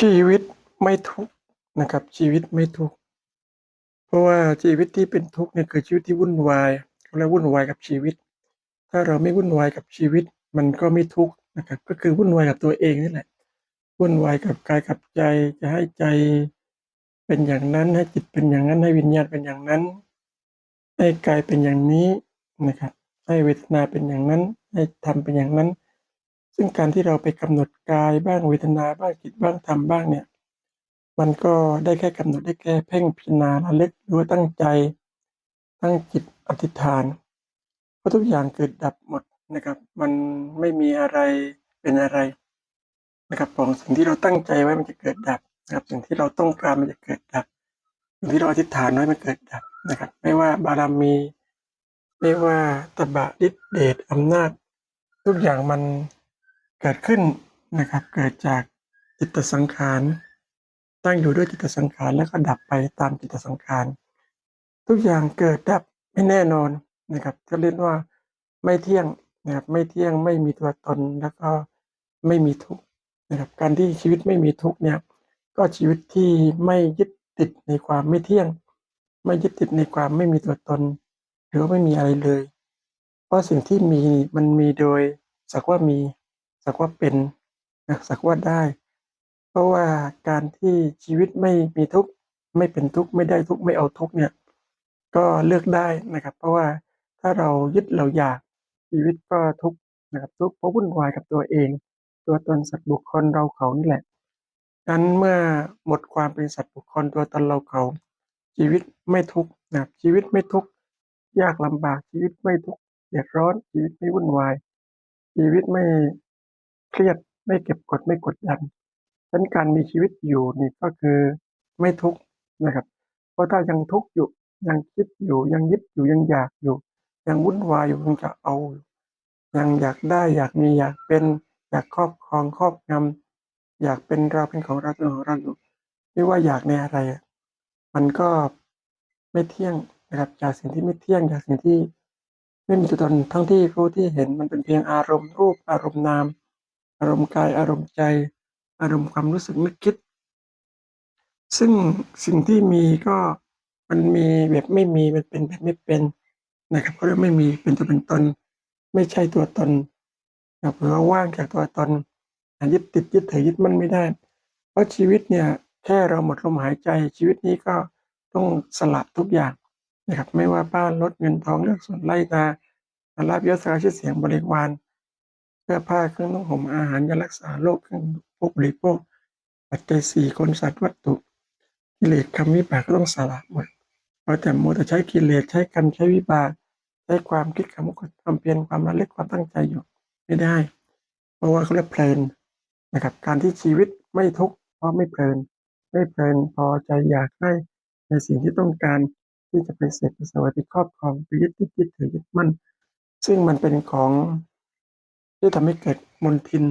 ชีวิตไม่ทุกข์นะครับ ชีวิตไม่ทุกข์เพราะว่าชีวิตที่เป็นทุกข์เนี่ยคือชีวิตที่วุ่นวายเขาวุ่นวายกับชีวิต ถ้าเราไม่วุ่นวายกับชีวิต มันก็ไม่ทุกข์นะครับ ก็คือวุ่นวายกับตัวเองนี่แหละวุ่นวายกับกายกับใจจะให้ใจเป็นอย่างนั้นให้จิตเป็นอย่างนั้นให้วิญญาณเป็นอย่างนั้น ให้กายเป็นอย่างนี้นะครับ ให้เวทนาเป็นอย่างนั้น ให้ธรรมเป็นอย่างนั้น ซึ่งการที่เราไปกำหนดกายบ้างเวทนาบ้างจิตบ้างธรรมบ้างเนี่ย มันก็ได้แค่กำหนดได้แค่เพ่งพิจารณาระลึกหรือว่าตั้งใจ ตั้งจิตอธิษฐานเพราะทุกอย่างเกิดดับหมดนะครับ มันไม่มีอะไรเป็นอะไรนะครับของสิ่งที่เราตั้งใจไว้มันจะเกิดดับนะครับ สิ่งที่เราต้องการมันจะเกิดดับ สิ่งที่เราอธิษฐานไว้มันเกิดดับนะครับ ไม่ว่าบารมี ไม่ว่าตบะฤทธิเดชอำนาจ ทุกอย่างมัน เกิดขึ้นนะครับ เกิดจากจิตสังขารตั้งอยู่ด้วยจิตสังขารแล้วก็ดับไปตามจิตสังขารทุกอย่างเกิดดับไม่แน่นอนนะครับก็เรียกว่าไม่เที่ยงนะครับไม่เที่ยงไม่มีตัวตนแล้วก็ไม่มีทุกข์นะครับการที่ชีวิตไม่มีทุกข์เนี่ยก็ชีวิตที่ไม่ยึดติดในความไม่เที่ยง ไม่ยึดติดในความไม่มีตัวตน หรือว่าไม่มีอะไรเลย เพราะสิ่งที่มีมันมีโดยสักว่ามี สักว่าเป็นนะสักว่าได้ เพราะว่าการที่ชีวิตไม่มีทุกข์ไม่เป็นทุกข์ไม่ได้ทุกข์ไม่เอาทุกข์เนี่ยก็เลือกได้นะครับ เพราะว่าถ้าเรายึดเราอยากชีวิตก็ทุกข์นะครับทุกข์เพราะวุ่นวายกับตัวเอง ตัวตนสัตว์บุคคลเราเขานี่แหละนั้นเมื่อหมดความเป็นสัตว์บุคคลตัวตนเราเขาชีวิตไม่ทุกข์นะชีวิตไม่ทุกข์ยากลำบากชีวิตไม่ทุกข์เดือดร้อนชีวิตไม่วุ่นวาย ชีวิตไม่ เครียดไม่เก็บกดไม่กดดันฉะนั้นการมีชีวิตอยู่นี่ก็คือไม่ทุกข์นะครับ เพราะถ้ายังทุกข์อยู่ยังคิดอยู่ยังยึดอยู่ยังอยากอยู่ ยังวุ่นวายอยู่ยังจะเอาอยู่ยังอยากได้อยากมีอยากเป็นอยากครอบครองครอบงำอยากเป็นเราเป็นของเราเป็นของเราอยู่ไม่ว่าอยากในอะไร มันก็ไม่เที่ยงนะครับจากสิ่งที่ไม่เที่ยงจากสิ่งที่ไม่มีตัวตนทั้งที่รู้ที่เห็นมันเป็นเพียงอารมณ์รูปอารมณ์นาม อารมณ์กาย อารมณ์ใจ อารมณ์ความรู้สึกนึกคิด ซึ่งสิ่งที่มีก็มันมีแบบไม่มีมันเป็นแบบไม่เป็นนะครับเขาเรียกไม่มีเป็นตัวเป็นตน ไม่ใช่ตัวตนนะครับหรือว่าว่างจากตัวตนยึดติดยึดถือยึดมันไม่ได้ เพราะชีวิตเนี่ยแค่เราหมดลมหายใจชีวิตนี้ก็ต้องสละทุกอย่างนะครับ ไม่ว่าบ้านรถเงินทองเลือกส่วนไร่นาลาบยศสารชื่อเสียงบริวาร สื้อผ้าเครื่องนุ่งห่มอาหารยารักษาโรคเครื่องพกบริโภคปัจจัยสี่คนสัตว์วัตถุกิเลสคำวิบากก็ต้องสละหมดเพราะแต่โมแต่ใช้กิเลสใช้กรรมใช้วิบาก ใช้ความคิดคำพูดความเพียรความระลึกความตั้งใจอยู่ ไม่ได้ เพราะว่าเขาเรียกเพลินนะครับ การที่ชีวิตไม่ทุกข์เพราะไม่เพลิน ไม่เพลินพอใจอยากได้ในสิ่งที่ต้องการที่จะไปเสพไปสวยไปครอบครองไปยึดติดยึดถือยึดมั่นซึ่งมันเป็นของ ที่ทำให้เกิดมลทิน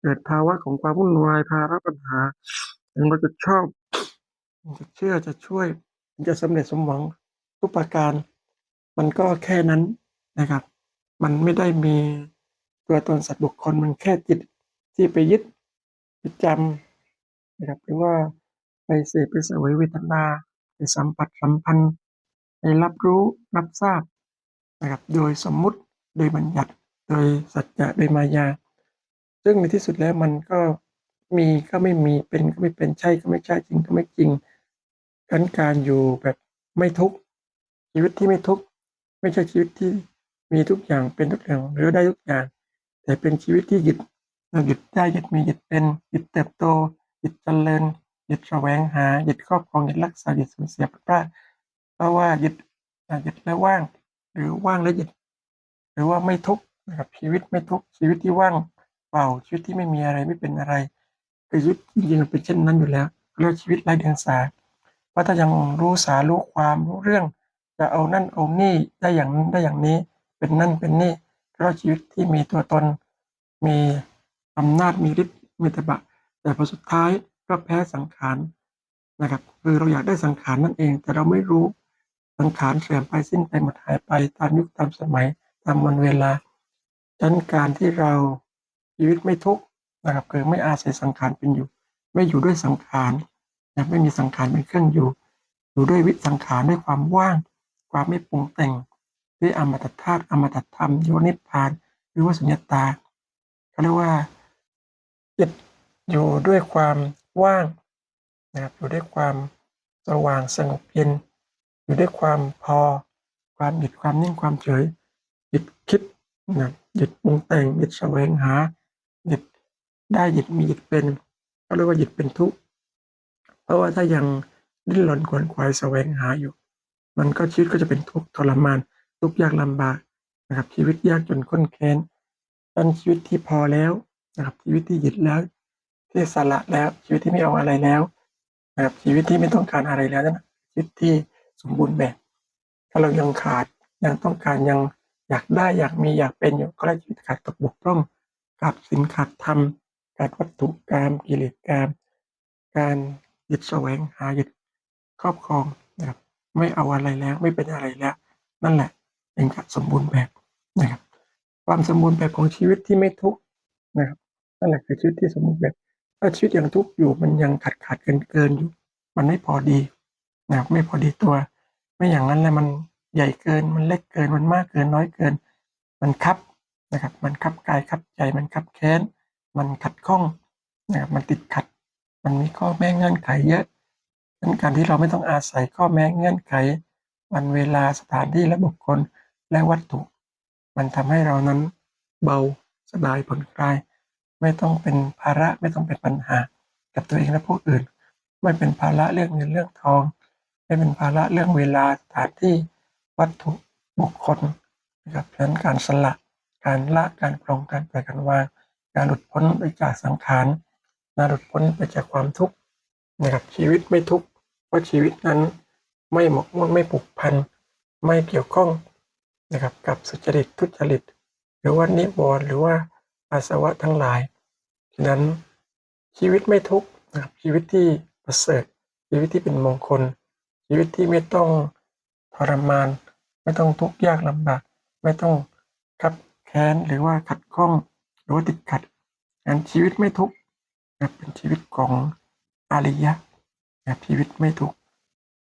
เกิดภาวะของความวุ่นวายภาระปัญหาถึงเราจะชอบจะเชื่อจะช่วยจะสำเร็จสมหวังทุกประการ มันก็แค่นั้นนะครับ มันไม่ได้มีตัวตนสัตว์บุคคลมันแค่จิตที่ไปยึดไปจำนะครับหรือว่าไปเสพไปเสวยเวทนาไปสัมผัสสัมพันธ์ไปรับรู้รับทราบนะครับโดยสมมุติโดยบัญญัติ โดยสัจจะโดยมายา ซึ่งในที่สุดแล้วมันก็มีก็ไม่มีเป็นก็ไม่เป็นใช่ก็ไม่ใช่จริงก็ไม่จริงการการอยู่แบบไม่ทุกข์ชีวิตที่ไม่ทุกข์ไม่ใช่ชีวิตที่มีทุกอย่างเป็นทุกอย่างหรือได้ทุกอย่าง แต่เป็นชีวิตที่หยุดหยุดได้หยุดมีหยุดเป็นหยุดเติบโตหยุดเจริญหยุดแสวงหาหยุดครอบครองหยุดรักษาหยุดสูญเสียพลาดเพราะว่าหยุดหยุดแล้วว่าง หรือว่างแล้วหยุด หรือว่าไม่ทุกข์ นะครับชีวิตไม่ทุกข์ชีวิตที่ว่างเปล่าชีวิตที่ไม่มีอะไรไม่เป็นอะไรคือชีวิตจริงๆเป็นเช่นนั้นอยู่แล้วเรียกชีวิตไร้เดียงสาเพราะถ้ายังรู้สารู้ความรู้เรื่อง จะเอานั่นเอานี่ได้อย่างนั้นได้อย่างนี้เป็นนั่นเป็นนี่เพราะชีวิตที่มีตัวตน มีอำนาจมีฤทธิ์มีตบะ แต่พอสุดท้ายก็แพ้สังขารนะครับคือเราอยากได้สังขารนั่นเอง แต่เราไม่รู้สังขารเสื่อมไปสิ้นไปหมดหายไปตามยุคตามสมัยตามวันเวลา ดังนั้นการที่เราชีวิตไม่ทุกข์นะครับคือไม่อาศัยสังขารเป็นอยู่ ไม่อยู่ด้วยสังขารนะไม่มีสังขารเป็นเครื่องอยู่ อยู่ด้วยวิสังขารด้วยความว่าง ความไม่ปรุงแต่ง ด้วยอมตะธาตุอมตะธรรมโยนิพพาน หรือว่าสุญญตาเขาเรียกว่าจิตอยู่ด้วยความว่างนะครับอยู่ด้วยความสว่างสงบเย็น อยู่ด้วยความพอ ความหยุดความนิ่งความเฉยหยุดคิด นะหยุดปรุงแต่งหยุดแสวงหาหยุดได้หยุดมีหยุดเป็นเขาเรียกว่าหยุดเป็นทุกข์เพราะว่าถ้ายังดิ้นรนขวนขวายแสวงหาอยู่ มันก็ชีวิตก็จะเป็นทุกข์ทรมาน ทุกข์ยากลำบากนะครับ ชีวิตยากจนข้นแค้นตอนชีวิตที่พอแล้วนะครับ ชีวิตที่หยุดแล้วที่สละแล้วชีวิตที่ไม่เอาอะไรแล้วนะครับชีวิตที่ไม่ต้องการอะไรแล้วนะชีวิตที่สมบูรณ์แบบ ถ้าเรายังขาดยังต้องการยัง อยากได้อยากมีอยากเป็นอยู่ก็เรียชีวิตขาดตกบกพร่องขาดศีลขาดธรรมขาดวัตถุกรรมกิเลสกรรมการหยุดแสวงหาหยุดครอบครองนะครับไม่เอาอะไรแล้วไม่เป็นอะไรแล้ว นั่นแหละเป็นการสมบูรณ์แบบนะครับ ความสมบูรณ์แบบของชีวิตที่ไม่ทุกข์นะครับนั่นแหละคือชีวิตที่สมบูรณ์แบบถ้าชีวิตยังทุกข์อยู่มันยังขาดขาดเกินเกินอยู่ มันไม่พอดีนะครับไม่พอดีตัว ไม่อย่างนั้นแล้วมัน ใหญ่เกิน มันเล็กเกิน มันมากเกิน น้อยเกิน มันคับนะครับ มันคับกายคับใจ มันคับแค้น มันขัดข้องนะครับ มันติดขัด มันมีข้อแม้เงื่อนไขเยอะดังการที่เราไม่ต้องอาศัยข้อแม้เงื่อนไข วันเวลาสถานที่และบุคคลและวัตถุ มันทำให้เรานั้นเบาสบายผ่อนคลาย ไม่ต้องเป็นภาระไม่ต้องเป็นปัญหา กับตัวเองและผู้อื่น ไม่เป็นภาระเรื่องเงินเรื่องทอง ไม่เป็นภาระเรื่องเวลาสถานที่ วัตถุบุคคลนะครับฉะนั้นการสละการละการปลงการปล่อยการวางการหลุดพ้นไปจากสังขารการหลุดพ้นไปจากความทุกข์นะครับชีวิตไม่ทุกข์เพราะชีวิตนั้นไม่หมกมุ่นไม่ผูกพันไม่เกี่ยวข้องนะครับกับสุจริตทุจริต หรือว่านิวรณ์หรือว่าอาสวะทั้งหลายฉะนั้นชีวิตไม่ทุกข์นะครับชีวิตที่ประเสริฐชีวิตที่เป็นมงคล ชีวิตที่ไม่ต้องทรมาน ไม่ต้องทุกข์ยากลำบากไม่ต้องขับแค้นหรือว่าขัดข้องหรือว่าติดขัดงั้นชีวิตไม่ทุกข์นะเป็นชีวิตของอริยะนะชีวิตไม่ทุกข์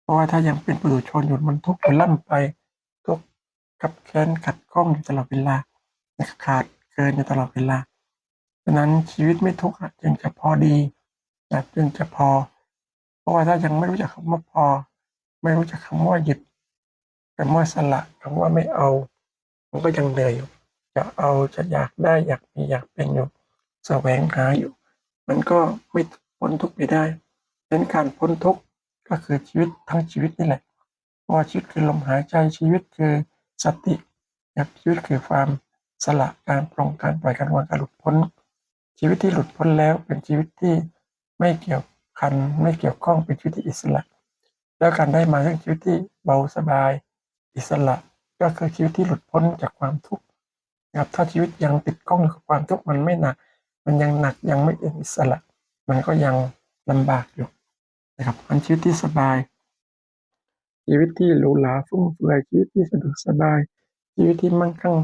เพราะว่าถ้ายังเป็นปุถุชนอยู่มันทุกข์อยู่ล่ำไปทุกข์ขับแค้นขัดข้องอยู่ตลอดเวลาขาดเกินอยู่ตลอดเวลาฉะนั้นชีวิตไม่ทุกข์จึงจะพอดีนะจึงจะพอ เพราะว่าถ้ายังไม่รู้จักคำว่าพอ ไม่รู้จักคำว่าหยุด คำว่าสละคำว่าไม่เอา มันก็ยังเหนื่อยอยู่ จะเอาจะอยากได้อยากมีอยากเป็นอยู่แสวงหาอยู่ มันก็ไม่พ้นทุกข์ไปได้ดังนั้นการพ้นทุกข์ก็คือชีวิตทั้งชีวิตนี่แหละเพราะว่าชีวิตคือลมหายใจชีวิตคือสติครับชีวิตคือความสละการปลงการปล่อยการวางการหลุดพ้น ชีวิตที่หลุดพ้นแล้วเป็นชีวิตที่ไม่เกี่ยวพันไม่เกี่ยวข้องเป็นชีวิตที่อิสระ แล้วการได้มาซึ่งชีวิตที่เบาสบาย อิสระก็คือชีวิตที่หลุดพ้นจากความทุกข์นะครับถ้าชีวิตยังติดข้องกับความทุกข์มันไม่หนัก มันยังหนักยังไม่เป็นอิสระ มันก็ยังลำบากอยู่นะครับมันชีวิตที่สบาย ชีวิตที่หรูหราฟุ่มเฟือยชีวิตที่สะดวกสบาย ชีวิตที่มั่งคั่ง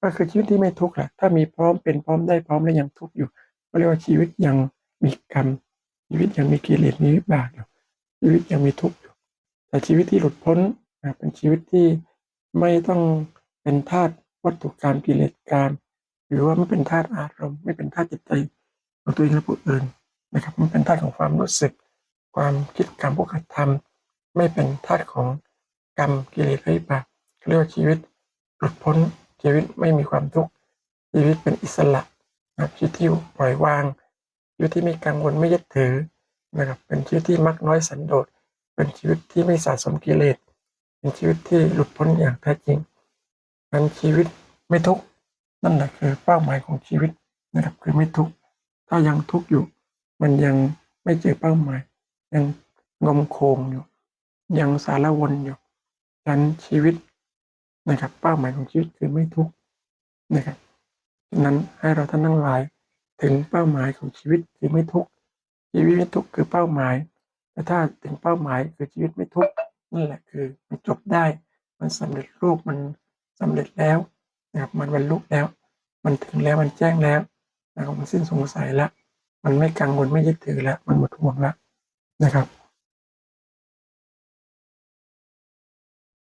ก็คือชีวิตที่ไม่ทุกข์แหละถ้ามีพร้อมเป็นพร้อมได้พร้อมและยังทุกข์อยู่ก็เรียกว่าชีวิตยังมีกรรม ชีวิตยังมีกิเลสมีวิบากอยู่ชีวิตยังมีทุกข์อยู่แต่ชีวิตที่หลุดพ้น เป็นชีวิตที่ไม่ต้องเป็นทาสวัตถุกรรมกิเลสกรรมหรือว่าไม่เป็นทาสอารมณ์ ไม่เป็นทาสจิตใจของตัวเองและผู้อื่นนะครับไม่เป็นทาสของความรู้สึก ความคิดกรรมพวกกระทำไม่เป็นทาสของกรรมกิเลสและวิบากเรียกว่าชีวิตหลุดพ้นชีวิตไม่มีความทุกข์ชีวิตเป็นอิสระนะครับชีวิตที่ปล่อยวางชีวิตที่ไม่กังวลไม่ยึดถือนะครับเป็นชีวิตที่มักน้อยสันโดษเป็นชีวิตที่ไม่สะสมกิเลส เป็นชีวิตที่หลุดพ้นอย่างแท้จริงนั้นชีวิตไม่ทุกข์นั่นแหละคือเป้าหมายของชีวิตนะครับคือไม่ทุกข์ถ้ายังทุกข์อยู่ มันยังไม่เจอเป้าหมาย ยังงมโคงอยู่ ยังสารวนอยู่ดังนั้นชีวิตนะครับ เป้าหมายของชีวิตคือไม่ทุกข์นะครับฉะนั้นให้เราท่านทั้งหลายถึงเป้าหมายของชีวิตคือไม่ทุกข์ชีวิตไม่ทุกข์คือเป้าหมายแต่ถ้าถึงเป้าหมายคือชีวิตไม่ทุกข์ นั่นแหละคือมันจบได้ มันสำเร็จรูปมันสำเร็จแล้วนะครับมันบรรลุแล้ว มันถึงแล้วมันแจ้งแล้วนะครับมันสิ้นสงสัยแล้ว มันไม่กังวลไม่ยึดถือแล้ว มันหมดห่วงแล้วนะครับ